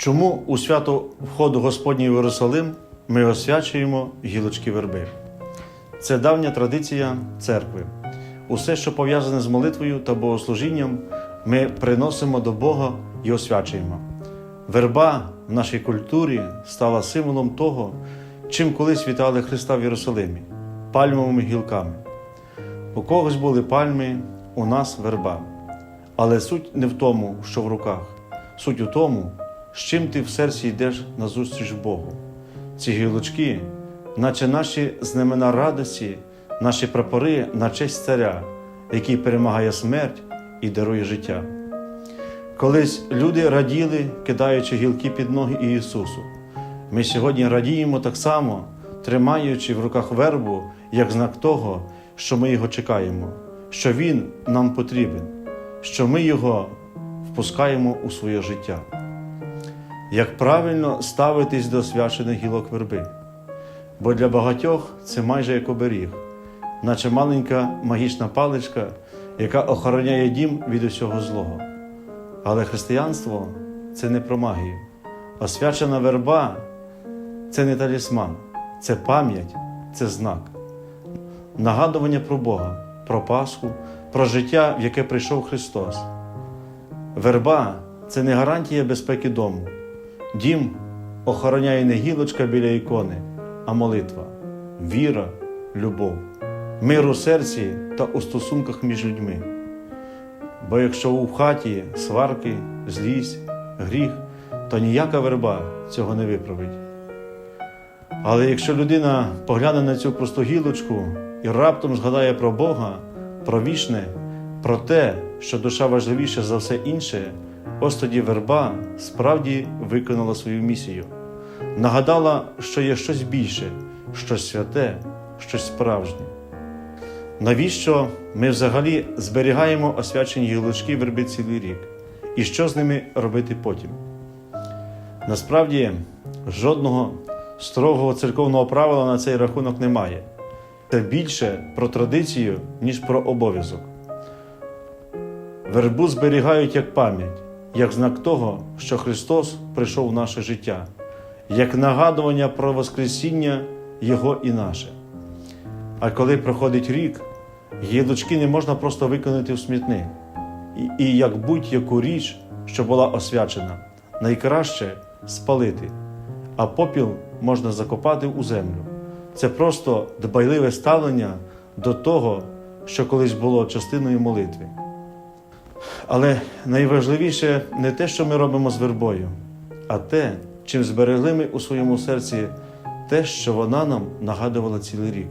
Чому у свято входу Господній в Єрусалим ми освячуємо гілочки верби? Це давня традиція церкви. Усе, що пов'язане з молитвою та богослужінням, ми приносимо до Бога і освячуємо. Верба в нашій культурі стала символом того, чим колись вітали Христа в Єрусалимі пальмовими гілками. У когось були пальми, у нас верба. Але суть не в тому, що в руках, суть у тому, з чим ти в серці йдеш назустріч Богу. Ці гілочки, наче наші знамена радості, наші прапори на честь царя, який перемагає смерть і дарує життя. Колись люди раділи, кидаючи гілки під ноги Ісусу. Ми сьогодні радіємо так само, тримаючи в руках вербу як знак того, що ми його чекаємо, що Він нам потрібен, що ми його впускаємо у своє життя. Як правильно ставитись до освячених гілок верби? Бо для багатьох це майже як оберіг, наче маленька магічна паличка, яка охороняє дім від усього злого. Але християнство це не про магію. Освячена верба це не талісман, це пам'ять, це знак, нагадування про Бога, про Пасху, про життя, в яке прийшов Христос. Верба це не гарантія безпеки дому. Дім охороняє не гілочка біля ікони, а молитва, віра, любов, мир у серці та у стосунках між людьми. Бо якщо у хаті сварки, злість, гріх, то ніяка верба цього не виправить. Але якщо людина погляне на цю просту гілочку і раптом згадає про Бога, про вічне, про те, що душа важливіша за все інше, ось тоді верба справді виконала свою місію, нагадала, що є щось більше, щось святе, щось справжнє. Навіщо ми взагалі зберігаємо освячені гілочки верби цілий рік? І що з ними робити потім? Насправді, жодного строгого церковного правила на цей рахунок немає. Це більше про традицію, ніж про обов'язок. Вербу зберігають як пам'ять, як знак того, що Христос прийшов в наше життя, як нагадування про Воскресіння Його і наше. А коли проходить рік, гілочки не можна просто викинути в смітник. І, і як будь-яку річ, що була освячена, найкраще спалити, а попіл можна закопати у землю. Це просто дбайливе ставлення до того, що колись було частиною молитви. Але найважливіше не те, що ми робимо з вербою, а те, чим зберегли ми у своєму серці те, що вона нам нагадувала цілий рік.